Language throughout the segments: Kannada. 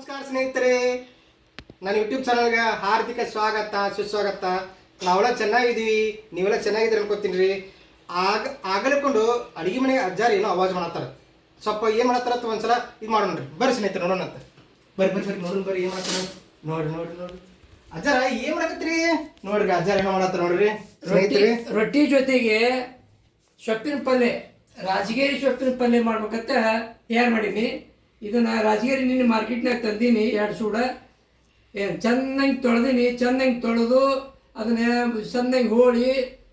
ನಮಸ್ಕಾರ ಸ್ನೇಹಿತರೆ. ನನ್ನ ಯೂಟ್ಯೂಬ್ ಚಾನಲ್ಗೆ ಹಾರ್ದಿಕ ಸ್ವಾಗತ, ಸುಸ್ವಾಗತ. ನಾವೆಲ್ಲ ಚೆನ್ನಾಗಿದ್ದೀವಿ. ನೀವೆಲ್ಲ ಚೆನ್ನಾಗಿದ್ದೀರಿ ಅನ್ಕೋತೀನಿ ರೀ. ಆಗ, ಆಗಲಕೊಂಡು ಅಡುಗೆ ಮನೆಗೆ ಅಜ್ಜಾರು ಏನೋ ಅವಾಜ್ ಮಾಡತ್ತಾರ. ಸ್ವಲ್ಪ ಏನು ಮಾಡತ್ತಾರ ಒಂದ್ಸಲ ಇದು ಮಾಡೋಣ ರೀ. ಬರ್ರಿ ಸ್ನೇಹಿತರೆ, ನೋಡೋಣ ಅಂತ. ಬರ್ರಿ ಬರ್ರಿ ಬರ್ರಿ, ನೋಡೋಣ, ಬರ್ರಿ, ಏನು ಮಾಡ್ತಾರ ನೋಡ್ರಿ ನೋಡ್ರಿ ನೋಡ್ರಿ. ಅಜ್ಜಾರ, ಏನು ಮಾಡಕತ್ರಿ ನೋಡ್ರಿ, ಅಜ್ಜಾರ ಏನೋ ಮಾಡತ್ತಾರ ನೋಡ್ರಿ. ಸ್ನೇಹಿತರೆ. ರೊಟ್ಟಿ ಜೊತೆಗೆ ಸೊಪ್ಪಿನ ಪಲ್ಯ ರಾಜಗಿರಿ ಸೊಪ್ಪಿನ ಪಲ್ಯ ಮಾಡ್ಬೇಕಂತ ತಯಾರು ಮಾಡೀನಿ. ಇದನ್ನ ರಾಜಗಿರಿ ನಿನ್ನ ಮಾರ್ಕೆಟ್ನಾಗ ತಂದೀನಿ ಎರಡು ಸೂಡ. ಏನು ಚೆನ್ನಾಗಿ ತೊಳೆದೀನಿ ಚೆನ್ನಾಗಿ ತೊಳೆದು ಅದನ್ನ ಚೆನ್ನಾಗಿ ಹೋಳಿ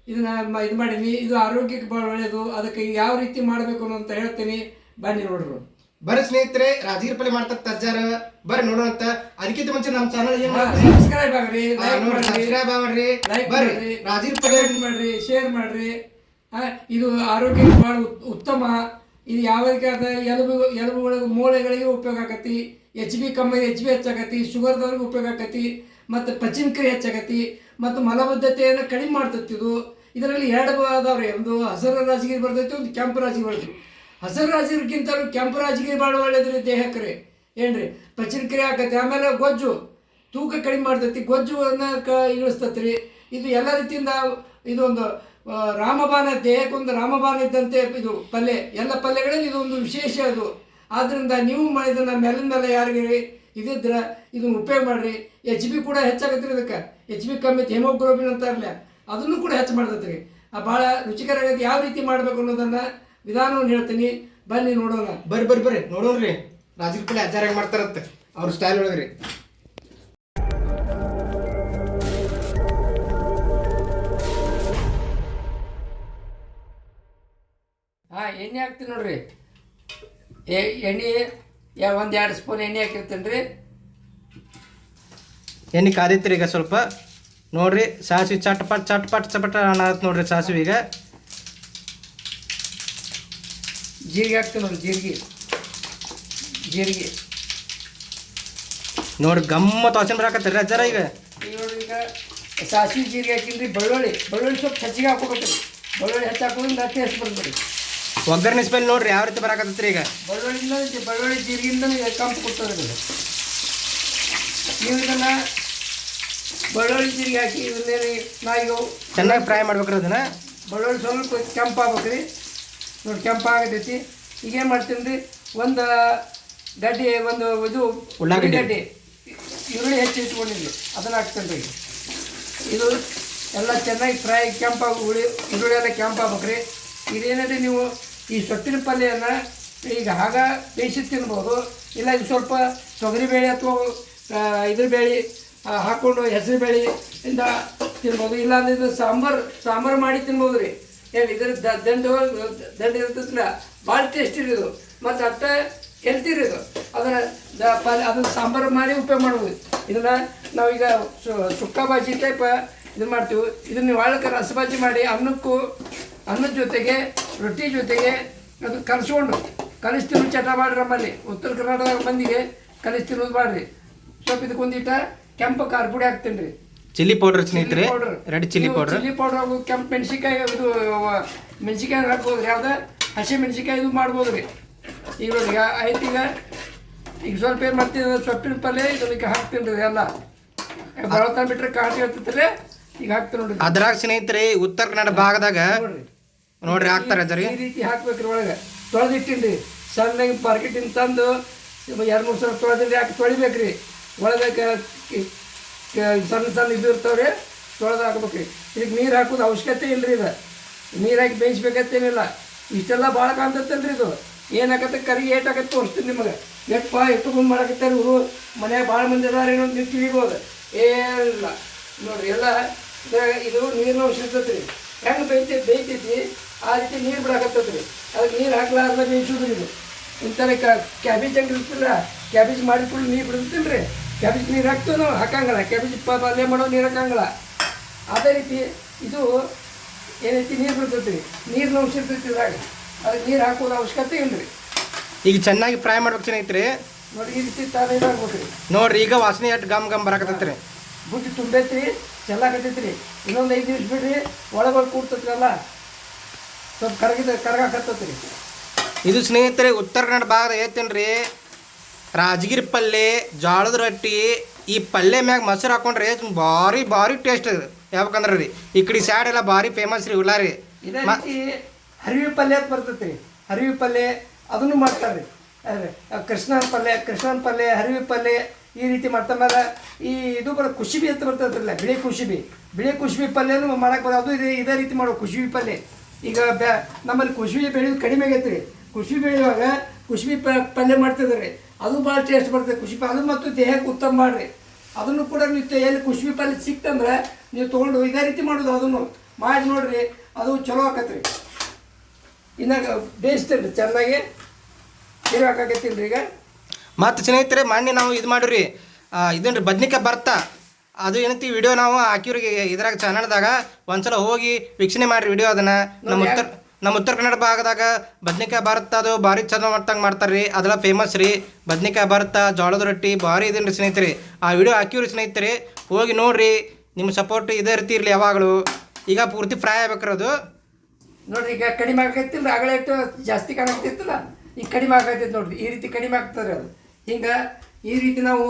ಇದನ್ನ ಇದು ಮಾಡೀನಿ. ಇದು ಆರೋಗ್ಯಕ್ಕೆ ಭಾಳ ಒಳ್ಳೆಯದು ಅದಕ್ಕೆ ಯಾವ ರೀತಿ ಮಾಡಬೇಕು ಅಂತ ಹೇಳ್ತೀನಿ. ಬನ್ನಿ ನೋಡ್ರು. ಬರ್ರಿ ಸ್ನೇಹಿತರೆ ರಾಜಗಿರಿ ಪಲ್ಲೆ ಮಾಡ್ತಾ ತಜ್ಜಾರ. ಬರ್ರಿ ನೋಡೋಣ ಅಂತ. ಅದಕ್ಕಿಂತ ಮುಂಚೆ ನಮ್ಮ ಚಾನಲ್ ಏನು ಸಬ್ಸ್ಕ್ರೈಬ್ ಆಗ್ರಿ ಸಬ್ಸ್ಕ್ರೈಬ್ ಆಗ್ರಿ. ಲೈಕ್ ಬರ್ರಿ ರಾಜಗಿರಿ ಪಲ್ಲೆ. ಮಾಡ್ರಿ ಶೇರ್ ಮಾಡ್ರಿ. ಇದು ಆರೋಗ್ಯಕ್ಕೆ ಭಾಳ ಉತ್ತಮ. ಇದು ಯಾವ್ದಕ್ಕೆ ಅದ ಎಲುಬು ಎಲುಬುಗಳಿಗೆ ಮೂಳೆಗಳಿಗೆ ಉಪಯೋಗ ಆಕತಿ ಎಚ್ ಬಿ ಕಮ್ಮಿ ಎಚ್ ಬಿ ಹೆಚ್ಚಾಗತಿ ಶುಗರ್ದವ್ರಿಗೆ ಉಪಯೋಗ ಆಕತಿ, ಮತ್ತು ಪಚನ ಕ್ರಿಯೆ ಹೆಚ್ಚಾಗತಿ ಮತ್ತು ಮಲಬದ್ಧತೆಯನ್ನು ಕಡಿಮೆ ಮಾಡ್ತತಿ ಇದು. ಇದರಲ್ಲಿ ಎರಡು ಅದಾವ್ರಿ ಒಂದು ಹಸಿರು ರಾಜಗಿರಿ ಬರ್ತೈತಿ, ಒಂದು ಕೆಂಪು ರಾಜಗಿರಿ ಬರ್ತೈತಿ. ಹಸಿರು ರಾಜಗಿರಿಗಿಂತ ಕೆಂಪು ರಾಜಗಿರಿ ಭಾಳ ಒಳ್ಳೇದ್ರಿ ದೇಹಕ್ಕೆ ರೀ ಏನು ರೀ ಕ್ರಿಯೆ ಆಕತಿ, ಆಮೇಲೆ ಗೊಜ್ಜು. ತೂಕ ಕಡಿಮೆ ಮಾಡ್ತೈತಿ, ಗೊಜ್ಜುವನ್ನ ಕ ಇಳಿಸ್ತತ್ರಿ. ಇದು ಎಲ್ಲ ರೀತಿಯಿಂದ ಇದೊಂದು ಆ, ರಾಮಬಾಣ ದೇಹಕ್ಕೊಂದು ರಾಮಬಾಣ ಇದ್ದಂತೆ ಇದು ಪಲ್ಯ ಎಲ್ಲ ಪಲ್ಯಗಳಲ್ಲಿ ಇದೊಂದು ವಿಶೇಷ ಅದು. ಆದ್ದರಿಂದ ನೀವು ಮಾಡಿದನ್ನು ಮೇಲಿನ ಮೇಲೆ ಯಾರಿಗೆ ಇದಿದ್ರ ಇದನ್ನ ಉಪಯೋಗ ಮಾಡ್ರಿ. ಎಚ್ ಬಿ ಕೂಡ ಹೆಚ್ಚಾಗತ್ರಿ ಇದಕ್ಕೆ. ಎಚ್ ಬಿ ಕಮ್ಮಿ ಹೆಮೋಗ್ಲೋಬಿನ್ ಅಂತಾರಲ್ಲ ಅದನ್ನು ಕೂಡ ಹೆಚ್ಚು ಮಾಡ್ತೈತೆ ರೀ ಭಾಳ ರುಚಿಕರ ಆಗೈತೆ. ಯಾವ ರೀತಿ ಮಾಡಬೇಕು ಅನ್ನೋದನ್ನ ವಿಧಾನವನ್ನು ಹೇಳ್ತೀನಿ. ಬನ್ನಿ ನೋಡೋಣ. ಬರ್ರಿ ಬರ್ರಿ ಬರ್ರಿ. ನೋಡೋಣ್ರಿ. ರಾಜಕೀಯ ಪಲ್ಲೆ ಹೆಂಗ್ ಮಾಡ್ತಾರಂತ. ಅವ್ರ ಸ್ಟೈಲ್ ಒಳಗ್ರಿ. ಎಣ್ಣೆ ಹಾಕ್ತೀನಿ ನೋಡ್ರಿ. ಎಣ್ಣೆ ಒಂದು ಎರಡು ಸ್ಪೂನ್ ಎಣ್ಣೆ ಹಾಕಿರ್ತೀನಿ ರೀ. ಎಣ್ಣೆ ಕಾದಿತ್ರಿ ಈಗ ಸ್ವಲ್ಪ. ನೋಡ್ರಿ ಸಾಸಿವೆ ಚಟ್ಪಟ್ ಚಟ್ಪಟ್ ಚಪಟ ಅನ್ನತ್ ನೋಡ್ರಿ ಸಾಸಿವೆ ಈಗ. ಜೀರಿಗೆ ಹಾಕ್ತೀನಿ ನೋಡ್ರಿ ಜೀರಿಗೆ. ಜೀರಿಗೆ. ನೋಡ್ರಿ ಗಮ್ಮತ್ ವಾಸನೆ ಬರಾಕತ್ತೀರಿ ಅಜ್ಜಾರ ಈಗ. ನೋಡ್ರಿ ಈಗ ಸಾಸಿವೆ ಜೀರಿಗೆ ಹಾಕಿಲ್ರಿ ಬೆಳ್ಳುಳ್ಳಿ. ಬೆಳ್ಳುಳ್ಳಿ ಸ್ವಲ್ಪ ಹೆಚ್ಚಿಗೆ ಹಾಕೋಬೇಕು ರೀ ಬೆಳ್ಳುಳ್ಳಿ ಹೆಚ್ಚಾಕೋದ್ರಿಂದ ಟೇಸ್ಟ್ ಬರ್ತದೆ ಒಗ್ಗರಣೆ ಸ್ಮೆಲ್ ನೋಡ್ರಿ ಯಾವ ರೀತಿ ಬರಾಕತ್ತೈತ್ರಿ ಈಗ? ಬೆಳ್ಳುಳ್ಳಿ ಬೆಳ್ಳುಳ್ಳಿ ಜೀರಿಗೆಯಿಂದ ಕಂಪು ಕೊಡ್ತದೆ ನೀವು ಇದನ್ನ ಬೆಳ್ಳುಳ್ಳಿ ಜೀರಿಗೆ ಹಾಕಿ ಇದನ್ನೇನು ನಾ ಈಗ ಚೆನ್ನಾಗಿ ಫ್ರೈ ಮಾಡ್ಬೇಕ್ರಿ ಅದನ್ನ? ಬೆಳ್ಳುಳ್ಳಿ ಸ್ವಲ್ಪ ಕೆಂಪು ಆಗ್ಬೇಕ್ರಿ. ರೀ ನೋಡಿ ಕೆಂಪಾಗತೈತಿ ಈಗ ಏನು ಮಾಡ್ತೀನಿ ರೀ ಒಂದು ಗಡ್ಡೆ ಒಂದು ಇದು ಉಳ್ಳಾಗಡ್ಡೆ. ಗಡ್ಡೆ ಈರುಳ್ಳಿ ಹೆಚ್ಚು ಇಟ್ಕೊಂಡಿದ್ವಿ. ಅದನ್ನು ಹಾಕ್ತೀನಿ ರೀ ಇದು ಎಲ್ಲ ಚೆನ್ನಾಗಿ ಫ್ರೈ ಕೆಂಪಾಗಿ ಉಳಿ ಈರುಳ್ಳಿ ಎಲ್ಲ ಕೆಂಪು ಆಗ್ಬೇಕು ರೀ ನೀವು ಈ ಸೊಟ್ಟಿನ ಪಲ್ಯನ ಈಗ ಆಗ ಬೇಯಿಸಿ ತಿನ್ಬೋದು. ಇಲ್ಲ ಇದು ಸ್ವಲ್ಪ ತೊಗರಿಬೇಳೆ ಅಥವಾ ಇದ್ರ ಬೇಳೆ ಹಾಕ್ಕೊಂಡು ಹೆಸರು ಬೇಳೆ ಇಂದ ತಿನ್ಬೋದು. ಇಲ್ಲಾಂದ್ರೆ ಇದು ಸಾಂಬಾರು ಸಾಂಬಾರು ಮಾಡಿ ತಿನ್ಬೋದು ರೀ. ಏನು ಇದ್ರ ದಂಡು, ದಂಡ ಇರ್ತೈತಿಲ್ಲ ಭಾಳ ಟೇಸ್ಟ್ ಇರೋದು ಮತ್ತು ಅಷ್ಟ ಹೆಲ್ತಿ ಇರೋದು ಅದನ್ನ ದ, ಪಲ್, ಅದನ್ನು ಸಾಂಬಾರು ಮಾಡಿ ಉಪಯೋಗ ಮಾಡ್ಬೋದು. ಇದನ್ನು ನಾವೀಗ ಸುಕ್ಕ ಬಾಜಿ ಟೈಪ್ ಇದು ಮಾಡ್ತೀವಿ. ಇದನ್ನು ಒಳಗೆ ರಸಬಾಜಿ ಮಾಡಿ, ಅನ್ನಕ್ಕೂ ಅನ್ನದ ಜೊತೆಗೆ ರೊಟ್ಟಿ ಜೊತೆಗೆ ಅದು ಕಲಿಸ್ಕೊಂಡು ಕಲಿಸಿ ತಿನ್ನೋ ಚಟ ಮಾಡ್ರಿ ನಮ್ಮಲ್ಲಿ. ಉತ್ತರ ಕರ್ನಾಟಕದ ಮಂದಿಗೆ ಕಲಿಸಿ ತಿನ್ನೋದು ಮಾಡ್ರಿ. ಸ್ವಲ್ಪ ಇದಕ್ಕೊಂದಿಟ್ಟ ಕೆಂಪು ಖಾರ ಪುಡಿ ಹಾಕ್ತೀನಿ ರೀ. ಚಿಲ್ಲಿ ಪೌಡರ್ ಸ್ನೇಹಿತರೆ. Red chilli powder chilli powder ಹಾಗೂ ಕೆಂಪು ಮೆಣಸಿಕಾಯಿ ಇದು ಮೆಣಸಿಕಾಯಿ ಹಾಕ್ಬೋದು ರೀ. ಯಾವ್ದು? ಹಸಿ ಮೆಣಸಿಕಾಯಿ ಇದು ಮಾಡ್ಬೋದು ರೀ. ಈಗ ಐತಿ ಈಗ ಆಯ್ತು ಈಗ. ಈಗ ಸ್ವಲ್ಪ ಏನು ಮಾಡ್ತೀನಿ ಸೊಪ್ಪಿನ ಪಲ್ಯ ಇದಕ್ಕೆ ಹಾಕ್ತೀನಿ ರೀ ಎಲ್ಲ. ಬರೋತನ ಬಿಟ್ಟರೆ ಕಾಟಿ ಹತ್ತಿರ ಈಗ ಹಾಕ್ತೀನಿ ನೋಡ್ರಿ. ಅದ್ರಾಗ ಸ್ನೇಹಿತರೆ ಉತ್ತರ ಕನ್ನಡ ಭಾಗದಾಗ ನೋಡ್ರಿ ಹಾಕ್ತಾರೆ ಜರಿ. ಈ ರೀತಿ ಹಾಕ್ಬೇಕ್ರಿ ಒಳಗೆ ತೊಳೆದಿಟ್ಟಿನ್ರಿ. ಸಣ್ಣಗೆ ಮಾರ್ಕೆಟಿಂದ ತಂದು ಎರಡು ಮೂರು ಸಾವಿರ ತೊಳೆದಿರಿ ಹಾಕಿ ತೊಳಿಬೇಕ್ರಿ? ಒಳಗೆ ಸಣ್ಣ ಸಣ್ಣ ಇದು ಇರ್ತಾವ್ರಿ, ತೊಳೆದು ಹಾಕ್ಬೇಕ್ರಿ. ಈಗ ನೀರು ಹಾಕೋದು ಅವಶ್ಯಕತೆ ಇಲ್ಲರಿ ಇದು. ನೀರು ಹಾಕಿ ಬೇಯಿಸ್ಬೇಕಂತೇನಿಲ್ಲ. ಇಷ್ಟೆಲ್ಲ ಭಾಳ ಕಾಣ್ತೈತಲ್ರಿ ಇದು. ಏನಾಗತ್ತೆ ಕರಿ ಏಟ್ ಆಗತ್ತೆ ತೋರಿಸ್ತೀನಿ ನಿಮಗೆ. ಎಟ್ ಪಾ ಗುಂಡು ಮಾಡಕತ್ತಾರೆ ಇವರು. ಮನ್ಯಾಗ ಭಾಳ ಮಂದಿ ಅದಾರ ಏನೋ ನೀವು ತಿಳಿಬೋದು ಏನಿಲ್ಲ ನೋಡ್ರಿ ಎಲ್ಲ ಇದು ನೀರಿನ ಅವಶ್ಯಕತೆ ಹೆಂಗೆ ಬೇಯ್ತೈತಿ ಬೇಯ್ತೈತಿ? ಆ ರೀತಿ ನೀರು ಬಿಡಾಕತ್ತೈತೆ ರೀ ಅದಕ್ಕೆ ನೀರು ಹಾಕ್ಲಾರ್ದ ಬೇಯಿಸೋದ್ರಿ ಇದು. ಇಂಥರ ಕ್ಯಾಬೇಜ್ ಹಂಗೆ ಇರ್ತಿಲ್ಲ ಕ್ಯಾಬೇಜ್ ಮಾಡಿಕೊಂಡು ನೀರು ಬಿಡುತ್ತಿಲ್ಲ ರೀ ಕ್ಯಾಬೇಜ್ ನೀರು ಹಾಕ್ತೀವಿ ನಾವು ಹಾಕಂಗಿಲ್ಲ. ಕ್ಯಾಬೇಜ್ ಪಲ್ಯ ಮಾಡೋ ನೀರು ಹಾಕಂಗಿಲ್ಲ. ಅದೇ ರೀತಿ ಇದು ಏನೈತಿ ನೀರು ಬಿಡ್ತೈತಿ ರೀ ನೀರಿನ ಅಂಶ ಇರ್ತೈತಿ ಇದ್ರಾಗ. ಅದಕ್ಕೆ ನೀರು ಹಾಕೋದು ಅವಶ್ಯಕತೆ ಇಲ್ಲ ರೀ ಈಗ ಚೆನ್ನಾಗಿ ಫ್ರೈ ಮಾಡ್ಬೇಕು ರೀ ನೋಡಿ ಈ ರೀತಿ ತಾನೇ ಇದಾಗ್ಬೇಕು ರೀ ನೋಡ್ರಿ ಈಗ ವಾಸನೆ ಎಷ್ಟು ಗಮ್ ಗಮ್ ರೀ ಬುಟ್ಟಿ ತುಂಬೈತ್ರಿ ರೀ ಇನ್ನೊಂದು ಐದು ನಿಮಿಷ ಬಿಡ್ರಿ ಒಳಗೆ ಕೂಡ್ತೈತ್ರಲ್ಲ ಸ್ವಲ್ಪ ಕರಗಿದ ಕರಗಾಕತ್ತೈತಿ ರೀ ಇದು ಸ್ನೇಹಿತರೆ ಉತ್ತರ ಕನ್ನಡ ಭಾಗದ ಹೇಳ್ತೇನ್ರಿ. ರಾಜಗಿರಿ ಪಲ್ಯ ಜೋಳದ ರೊಟ್ಟಿ ಈ ಪಲ್ಯ ಮ್ಯಾಗ ಮೊಸರು ಹಾಕೊಂಡ್ರೆ ಭಾರಿ ಭಾರಿ ಟೇಸ್ಟ್ ಯಾಕಂದ್ರೆ ರೀ ಈ ಕಡೆ ಸ್ಯಾಡ್ ಎಲ್ಲ ಭಾರಿ ಫೇಮಸ್ ರೀ ಉಲ್ಲ ರೀ ಹರಿವಿ ಪಲ್ಯ ಅಂತ ಬರ್ತೈತಿ ಹರಿವಿ ಪಲ್ಯ ಅದನ್ನು ಮಾಡ್ತಾರೆ ರೀ ಕೃಷ್ಣನ ಪಲ್ಯ ಕೃಷ್ಣನ ಪಲ್ಯ ಹರಿವಿ ಪಲ್ಯ ಈ ರೀತಿ ಮಾಡ್ತಾ ಮೇಲೆ ಈ ಇದು ಬರೋ ಖುಷಿಬಿ ಅಂತ ಬರ್ತೈತಿ ಬಿಳಿ ಖುಷಿಬಿ ಬಿಳಿ ಖುಷಿಬಿ ಪಲ್ಯನೂ ಮಾಡಕ್ಕೆ ಬರೋದು ಇದೇ ಇದೇ ರೀತಿ ಮಾಡೋ ಖುಷಿಬಿ ಪಲ್ಯ ಈಗ ಬ್ಯಾ ನಮ್ಮಲ್ಲಿ ಕುಸುಬಿ ಬೆಳೆಯೋದು ಕಡಿಮೆ ಆಗೈತೆ ರೀ. ಕುಸುಬಿ ಬೆಳೆಯುವಾಗ ಕುಸುಬಿ ಪ ಪಲ್ಯ ಮಾಡ್ತಿದ್ದಾರೆ ಅದು ಭಾಳ ಟೇಸ್ಟ್ ಬರ್ತದೆ ಕುಸುಬಿ ಅದು ಮತ್ತು ದೇಹಕ್ಕೆ ಉತ್ತಮ ಮಾಡಿರಿ. ಅದನ್ನು ಕೂಡ ನೀವು ಎಲ್ಲಿ ಕುಸುಬಿ ಪಲ್ಯ ಸಿಕ್ತಂದ್ರೆ ನೀವು ತೊಗೊಂಡು ಇದೇ ರೀತಿ ಮಾಡೋದು ಅದನ್ನು. ಮಾಡಿ ನೋಡಿರಿ, ಅದು ಚಲೋ ಆಕತ್ರಿ. ಇನ್ನಾಗ ಬೇಯಿಸ್ತೇನೆ ಚೆನ್ನಾಗಿ. ನೀರು ಹಾಕಾಕತ್ತೀನಿ ರೀ ಈಗ. ಮತ್ತು ರೀ ಮಾಡಿ ನಾವು ಇದು ಮಾಡಿರಿ ಇದನ್ನ ರೀ ಬದ್ನಿಕಾಯಿ ಬರ್ತಾ ಅದು ಏನಂತೀವಿ ವಿಡಿಯೋ ನಾವು ಹಾಕಿವ್ರಿಗೆ ಇದ್ರಾಗ ಚಾನಲ್ದಾಗ ಒಂದ್ಸಲ ಹೋಗಿ ವೀಕ್ಷಣೆ ಮಾಡಿರಿ ವಿಡಿಯೋ ಅದನ್ನ. ನಮ್ಮ ಉತ್ತರ ನಮ್ಮ ಉತ್ತರ ಕನ್ನಡ ಭಾಗದಾಗ ಬದ್ನಿಕಾಯಿ ಭಾರತ ಅದು ಭಾರಿ ಚಂದ ಮಟ್ಟಂಗೆ ಮಾಡ್ತಾರೆ ರೀ ಅದೆಲ್ಲ ಫೇಮಸ್ ರೀ. ಬದ್ನಿಕಾಯಿ ಭಾರತ ಜೋಳದ ರೊಟ್ಟಿ ಭಾರಿ ಇದೀನಿ ರೀ ಸ್ನೇಹಿತರೆ. ಆ ವಿಡಿಯೋ ಹಾಕಿವ್ರಿ ಸ್ನೇಹಿತರೆ ಹೋಗಿ ನೋಡ್ರಿ. ನಿಮ್ಮ ಸಪೋರ್ಟ್ ಇದೇ ರೀತಿ ಇರಲಿ ಯಾವಾಗಲೂ. ಈಗ ಪೂರ್ತಿ ಫ್ರೈ ಆಗ್ಬೇಕ್ರಿ ಅದು. ನೋಡ್ರಿ ಈಗ ಕಡಿಮೆ ಆಗೈತಿಲ್ಲ ಆಗಲೇ ಇಟ್ಟು ಜಾಸ್ತಿ ಕಾಣಕ್ತಿತ್ತಲ್ಲ ಈಗ ಕಡಿಮೆ ಆಗೈತೈತೆ ನೋಡ್ರಿ. ಈ ರೀತಿ ಕಡಿಮೆ ಆಗ್ತದೆ ಅದು. ಹಿಂಗೆ ಈ ರೀತಿ ನಾವು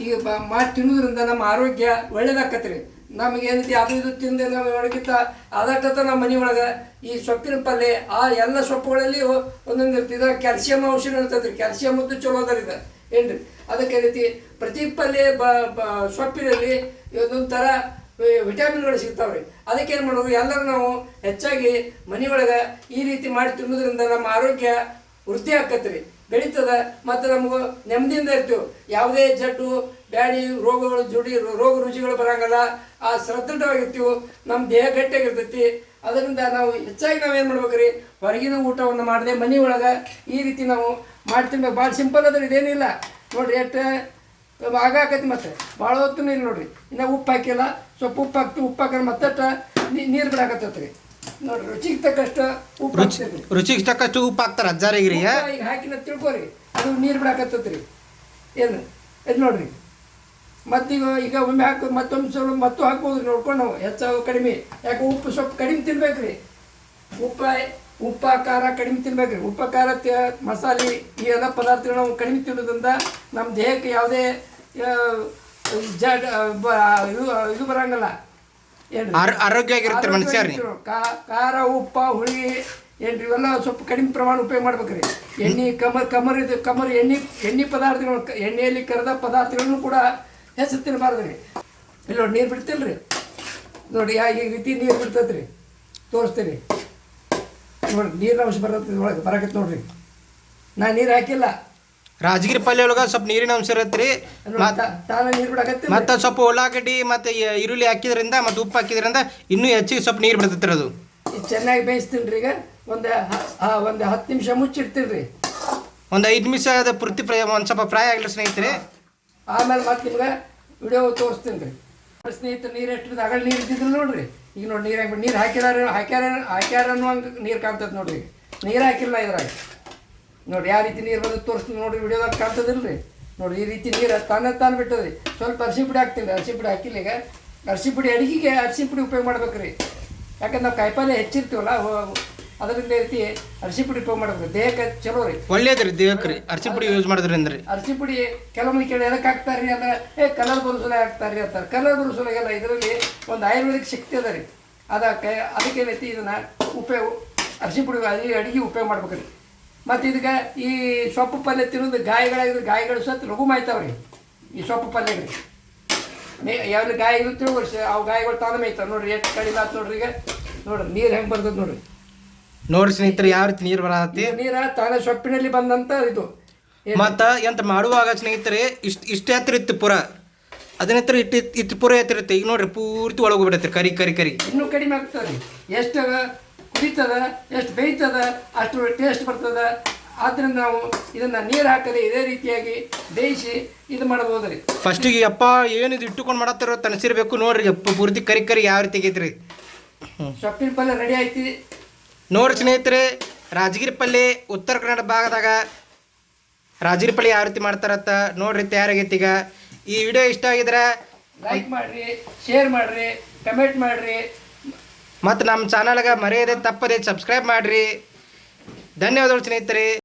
ಈಗ ಬ ಮಾಡಿ ತಿನ್ನೋದ್ರಿಂದ ನಮ್ಮ ಆರೋಗ್ಯ ಒಳ್ಳೇದಾಕತ್ರಿ. ನಮಗೆ ಏನೈತಿ ಅದು ಇದು ತಿಂದು ನಾವು ಒಳಗಿಂತ ಅದಟ್ಟ ನಮ್ಮ ಮನೆ ಒಳಗೆ ಈ ಸೊಪ್ಪಿನ ಪಲ್ಯ ಆ ಎಲ್ಲ ಸೊಪ್ಪುಗಳಲ್ಲಿ ಒಂದೊಂದು ಇರ್ತದೆ ಕ್ಯಾಲ್ಸಿಯಂ ಅಂಶ ಇರ್ತದೆ ರೀ ಕ್ಯಾಲ್ಸಿಯಂ ಮತ್ತು ಚಲೋ ಅದ ಇದು. ರೀ ಅದಕ್ಕೆ ಏನೈತಿ? ಪ್ರತಿ ಪಲ್ಯ ಬ ಬ ಸೊಪ್ಪಿನಲ್ಲಿ ಒಂದೊಂದು ಥರ ವಿ- ವಿಟಮಿನ್ಗಳು ಸಿಗ್ತಾವ್ರಿ. ಅದಕ್ಕೆ ಏನು ಮಾಡೋದು? ಎಲ್ಲರೂ ನಾವು ಹೆಚ್ಚಾಗಿ ಮನೆಯೊಳಗೆ ಈ ರೀತಿ ಮಾಡಿ ತಿನ್ನೋದ್ರಿಂದ ನಮ್ಮ ಆರೋಗ್ಯ ವೃದ್ಧಿ ಆಕತ್ರಿ. ಬೆಳೀತದ ಮತ್ತು ನಮಗೂ ನೆಮ್ಮದಿಯಿಂದ ಇರ್ತೀವಿ. ಯಾವುದೇ ಜಡ್ಡು ಬ್ಯಾಡಿ ರೋಗಗಳು, ಜುಡಿ, ರೋಗ ರುಚಿಗಳು ಬರೋಂಗಲ್ಲ. ಆ ಸದೃಢವಾಗಿರ್ತೀವಿ. ನಮ್ಮ ದೇಹ ಗಟ್ಟಿಯಾಗಿರ್ತೈತಿ. ಅದರಿಂದ ನಾವು ಹೆಚ್ಚಾಗಿ ನಾವೇನು ಮಾಡ್ಬೇಕ್ರಿ? ಹೊರಗಿನ ಊಟವನ್ನು ಮಾಡದೆ ಮನೆ ಒಳಗೆ ಈ ರೀತಿ ನಾವು ಮಾಡ್ತೀನಿ ಭಾಳ ಸಿಂಪಲ್ ಅದ್ರ ಇದೇನಿಲ್ಲ. ನೋಡಿರಿ ಎಷ್ಟು ಆಗಾಕತಿ ಮತ್ತೆ. ಭಾಳ ಹೊತ್ತು ಇಲ್ಲ ನೋಡಿರಿ. ಇನ್ನು ಉಪ್ಪು ಹಾಕಿಲ್ಲ. ಸ್ವಲ್ಪ ಉಪ್ಪು ಹಾಕ್ತೀವಿ. ಉಪ್ಪು ಹಾಕಿದ್ರೆ ಮತ್ತಷ್ಟು ನೀರು ಬಿಡಾಕತ್ತೈತ್ರಿ. ನೋಡ್ರಿ ರುಚಿಗೆ ತಕ್ಕಷ್ಟು ಉಪ್ಪು ರುಚಿ ಹಾಕ್ತೀವಿ ರುಚಿಗೆ ತಕ್ಕಷ್ಟು ಉಪ್ಪು ಹಾಕ್ತಾರೆ ಅಜ್ಜಾರಿಗೆ ರೀ ಉಪ್ಪ ಈಗ ಹಾಕಿನ ತಿಳ್ಕೊರಿ ಅದು ನೀರು ಬಿಡಾಕತ್ತೈತ್ರಿ. ಏನು ಇದು ನೋಡ್ರಿ? ಮತ್ತೀಗ ಈಗ ಒಮ್ಮೆ ಹಾಕಿ ಮತ್ತೊಮ್ಮೆ ಸ್ವಲ್ಪ ಮತ್ತೂ ಹಾಕ್ಬೋದು ನೋಡ್ಕೊಂಡು ನಾವು. ಹೆಚ್ಚಾಗ ಕಡಿಮೆ. ಯಾಕೆ ಉಪ್ಪು ಸ್ವಲ್ಪ ಕಡಿಮೆ ತಿನ್ಬೇಕ್ರಿ. ಉಪ್ಪ ಉಪ್ಪ ಖಾರ ಕಡಿಮೆ ತಿನ್ಬೇಕ್ರಿ. ಉಪ್ಪ ಖಾರ ಮಸಾಲೆ ಈ ಎಲ್ಲ ಪದಾರ್ಥಗಳು ನಾವು ಕಡಿಮೆ ತಿನ್ನೋದ್ರಿಂದ ನಮ್ಮ ದೇಹಕ್ಕೆ ಯಾವುದೇ ಜಡ್ ಬ- ಇದು ಇದು ಬರಂಗಿಲ್ಲ. ಏನ್ರಿ ಆರ್ ಆರೋಗ್ಯವಾಗಿರ್ತಾರೆ ಮನುಷ್ಯ ರೀ ಖಾರ ಉಪ್ಪ ಹುಳಿ ಏನ್ರಿ ಇವೆಲ್ಲ ಸ್ವಲ್ಪ ಕಡಿಮೆ ಪ್ರಮಾಣ ಉಪಯೋಗ ಮಾಡ್ಬೇಕ್ರಿ. ಎಣ್ಣೆ ಕಮರ್ ಕಮರ್ ಇದು ಕಮರ್ ಎಣ್ಣೆ ಎಣ್ಣೆ ಪದಾರ್ಥಗಳು ಎಣ್ಣೆಯಲ್ಲಿ ಕರೆದ ಪದಾರ್ಥಗಳನ್ನು ಕೂಡ ಹೆಚ್ಚು ತಿನ್ನಬಾರ್ದು ರೀ ಇಲ್ಲಿ ನೋಡಿ ನೀರು ಬಿಡ್ತಿಲ್ರಿ. ನೋಡಿ ಯಾ ಈ ರೀತಿ ನೀರು ಬಿಡ್ತೈತೆ ರೀ ತೋರಿಸ್ತೀನಿ. ನೋಡಿ ನೀರಿನ ಅಂಶ ಬರತ್ತೆ ಒಳಗೆ ಬರಕತ್ತೆ ನೋಡಿರಿ. ನಾ ನೀರು ಹಾಕಿಲ್ಲ. ರಾಜಗಿರಿ ಪಲ್ಯ ಒಳಗೆ ಸ್ವಲ್ಪ ನೀರಿನ ಅಂಶ ಇರುತ್ತೆ ರೀ ಮತ್ತೆ ನೀರು ಸ್ವಲ್ಪ ಉಳ್ಳಾಗಡ್ಡಿ ಮತ್ತೆ ಈರುಳ್ಳಿ ಹಾಕಿದ್ರಿಂದ ಮತ್ತೆ ಉಪ್ಪು ಹಾಕಿದ್ರಿಂದ ಇನ್ನೂ ಹೆಚ್ಚಿಗೆ ಸ್ವಲ್ಪ ನೀರು ಬಿಡ್ತೈತೆ ರೀ ಅದು ಚೆನ್ನಾಗಿ ಬೇಯಿಸ್ತೀನಿ ರೀ ಈಗ. ಒಂದು ಒಂದು ಹತ್ತು ನಿಮಿಷ ಮುಚ್ಚಿಡ್ತೀನಿ ರೀ ಒಂದು ಐದು ನಿಮಿಷ ಅದು ಪೂರ್ತಿ ಫ್ರೈ ಒಂದು ಸ್ವಲ್ಪ ಫ್ರೈ ಆಗಲಿ ಸ್ನೇಹಿತರೆ. ಆಮೇಲೆ ಮತ್ತೆ ನಿಮ್ಗೆ ವಿಡಿಯೋ ತೋರಿಸ್ತೀನಿ ರೀ ಸ್ನೇಹಿತರು ನೀರು ಎಷ್ಟು ಅಗಲ್ ನೀರು ಇದ್ದಿದ್ರು ನೋಡ್ರಿ. ಈಗ ನೋಡಿ ನೀರು ಹಾಕ್ಬಿಟ್ಟು ನೀರು ಹಾಕಿದಾರ ಹಾಕ್ಯಾರ ಹಾಕ್ಯಾರ ಅನ್ನುವಂಗೆ ನೀರು ಕಾಣ್ತದೆ ನೋಡ್ರಿ. ನೀರು ಹಾಕಿಲ್ಲ ಇದ್ರಾಗ. ನೋಡಿ ಯಾವ ರೀತಿ ನೀರು ಬಂದು ತೋರಿಸ್ತೀನಿ ನೋಡ್ರಿ ವಿಡಿಯೋದಾಗ ಕಾಣ್ತದಿಲ್ರಿ ರೀ ನೋಡಿ ಈ ರೀತಿ ನೀರು ತಾನೇ ತಾನು ಬಿಟ್ಟದ್ರಿ. ಸ್ವಲ್ಪ ಅರಿಶಿ ಪುಡಿ ಹಾಕ್ತೀನಿ ರೀ ಅರಿಶಿ ಪುಡಿ ಹಾಕಿಲ್ಲ ಈಗ. ಅರಿಶಿ ಪುಡಿ ಅಡಿಗೆಗೆ ಅರಿಶಿ ಪುಡಿ ಉಪಯೋಗ ಮಾಡ್ಬೇಕ್ರಿ. ಯಾಕಂದ್ರೆ ನಾವು ಕಾಯಿಪಲ್ಲೆ ಹೆಚ್ಚಿರ್ತೀವಲ್ಲ ಅದರಿಂದ ರೀತಿ ಅರಿಶಿ ಪುಡಿ ಉಪಯೋಗ ಮಾಡ್ಬೇಕು. ದೇಹಕ್ಕೆ ಚಲೋ ರೀ. ಒಳ್ಳೇದು ರೀ ದೇಹಕ್ಕೆ ರೀ. ಅರ್ಶಿ ಪುಡಿ ಯೂಸ್ ಮಾಡೋದ್ರಿಂದ ರೀ ಅರಿಶಿ ಪುಡಿ ಕೆಲವೊಂದು ಕೇಳಿ ಎದಕ್ಕೆ ಹಾಕ್ತಾರೆ ರೀ ಅಂದ್ರೆ ಏ ಕಲರ್ ಬರುಸಲ ಹಾಕ್ತಾರೆ ರೀ ಅಂತಾರೆ ಕಲರ್ ಬರುಸಲಾಗೆಲ್ಲ ಇದರಲ್ಲಿ ಒಂದು ಆಯುರ್ವೇದಿಕ್ ಶಕ್ತಿ ಅದ ರೀ. ಅದಕ್ಕೆ ಅದಕ್ಕೇನೈತಿ ಇದನ್ನ ಉಪಯೋಗ ಅರಿಶಿ ಪುಡಿ ಅಡಿಗೆ ಅಡಿಗೆ ಉಪಯೋಗ ಮಾಡ್ಬೇಕು ರೀ ಮತ್ತು ಇದಕ್ಕೆ ಈ ಸೊಪ್ಪು ಪಲ್ಯ ತಿನ್ನೋದು ಗಾಯಗಳಾಗಿದ್ರೆ ಗಾಯಗಳು ಸತ್ತು ಲಘು ಮಾಯ್ತಾವ್ರಿ. ಈ ಸೊಪ್ಪು ಪಲ್ಯಗಳು. ಮೇ ಯಾವ ಗಾಯ ಇರುತ್ತೆ ವರ್ಷ ಅವು ಗಾಯಗಳು ತಾನೇ ಮೇಯ್ತಾವೆ. ನೋಡ್ರಿ ಎಷ್ಟು ಕಡಿಮೆ ಆಯ್ತು ನೋಡ್ರಿ ಈಗ. ನೋಡ್ರಿ ನೀರು ಹೆಂಗೆ ಬರ್ತದೆ ನೋಡ್ರಿ. ನೋಡ್ರಿ ಸ್ನೇಹಿತರೆ ಯಾವ ರೀತಿ ನೀರು ಬರತ್ತೆ ನೀರ ತಾನೇ ಸೊಪ್ಪಿನಲ್ಲಿ ಬಂದಂತ ಇದು? ಮತ್ತು ಎಂತ ಮಾಡುವಾಗ ಸ್ನೇಹಿತರೆ ಇಷ್ಟು ಇಷ್ಟು ಹತ್ತಿರ ಇತ್ತು ಪುರ. ಅದನ್ನ ಇಟ್ಟು ಇಟ್ಟು ಪುರ ಹತ್ತಿರುತ್ತೆ ಇತ್ತು. ಈಗ ನೋಡ್ರಿ ಪೂರ್ತಿ ಒಳಗೆ ಬಿಡತ್ತೆ ಕರಿ ಕರಿ ಕರಿ. ಇನ್ನೂ ಕಡಿಮೆ ಆಗ್ತದೆ. ಎಷ್ಟು ಕುಡಿತದ ಎಷ್ಟು ಬೇಯ್ತದ ಅಷ್ಟು ಟೇಸ್ಟ್ ಬರ್ತದ. ಆದ್ದರಿಂದ ನಾವು ಇದನ್ನು ನೀರು ಹಾಕದೆ ಇದೇ ರೀತಿಯಾಗಿ ಬೇಯಿಸಿ ಇದು ಮಾಡ್ಬೋದು ರೀ ಫಸ್ಟಿಗೆ ಅಪ್ಪ ಏನು ಇದು ಇಟ್ಟುಕೊಂಡು ಮಾಡತ್ತಾರೋ ತನಸಿರ್ಬೇಕು ನೋಡ್ರಿ ಅಪ್ಪ ಪೂರ್ತಿ ಕರಿ ಕರಿ ಯಾವ ರೀತಿ ಆಗೈತ್ರಿ. ಸೊಪ್ಪಿನ ಪಲ್ಯ ರೆಡಿ ಆಯ್ತು. ನೋಡ್ರಿ ಸ್ನೇಹಿತರೆ ರಾಜಗಿರಿ ಪಲ್ಯ ಉತ್ತರ ಕನ್ನಡ ಭಾಗದಾಗ ರಾಜಗಿರಿ ಪಲ್ಯ ಯಾವ ರೀತಿ ಮಾಡ್ತಾರತ್ತ ನೋಡ್ರಿ ತಯಾರಾಗೈತಿ ಈಗ. ಈ ವಿಡಿಯೋ ಇಷ್ಟ ಆಗಿದ್ರೆ ಲೈಕ್ ಮಾಡ್ರಿ ಶೇರ್ ಮಾಡ್ರಿ ಕಮೆಂಟ್ ಮಾಡ್ರಿ. ಮತ್ತು ನಮ್ಮ ಚಾನಲ್ಗೆ ಮರೆಯದೆ ತಪ್ಪದೆ ಸಬ್ಸ್ಕ್ರೈಬ್ ಮಾಡಿರಿ. ಧನ್ಯವಾದಗಳು ಸ್ನೇಹಿತರೆ.